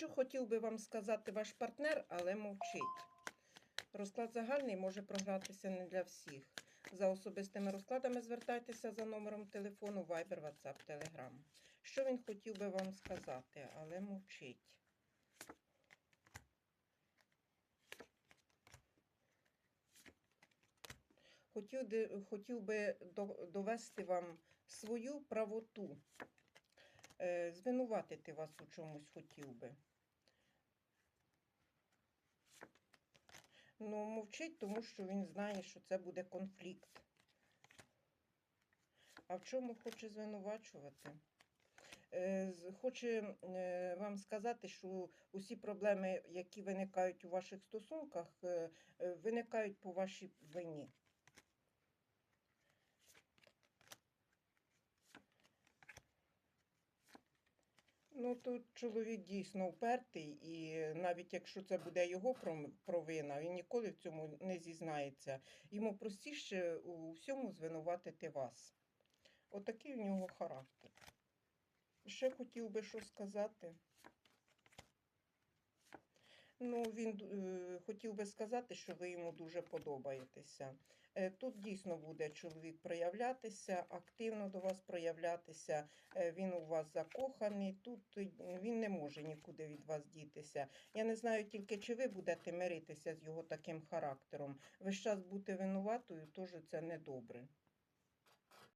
Що хотів би вам сказати ваш партнер, але мовчить. Розклад загальний може програтися не для всіх. За особистими розкладами звертайтеся за номером телефону Viber, WhatsApp, Telegram. Що він хотів би вам сказати, але мовчить. Хотів, би довести вам свою правоту, звинуватити вас у чомусь хотів би. Ну, мовчить, тому що він знає, що це буде конфлікт. А в чому хоче звинувачувати? Е, Хоче е, вам сказати, що усі проблеми, які виникають у ваших стосунках, е, е, виникають по вашій вині. Ну, тут чоловік дійсно впертий, і навіть якщо це буде його провина, він ніколи в цьому не зізнається. Йому простіше у всьому звинуватити вас. Отакий у нього характер. Ще хотів би що сказати. Ну, він е, хотів би сказати, що ви йому дуже подобаєтеся. Е, Тут дійсно буде чоловік проявлятися, активно до вас проявлятися. Е, Він у вас закоханий. Тут е, він не може нікуди від вас дітися. Я не знаю тільки, чи ви будете миритися з його таким характером. Весь час бути винуватою теж це недобре.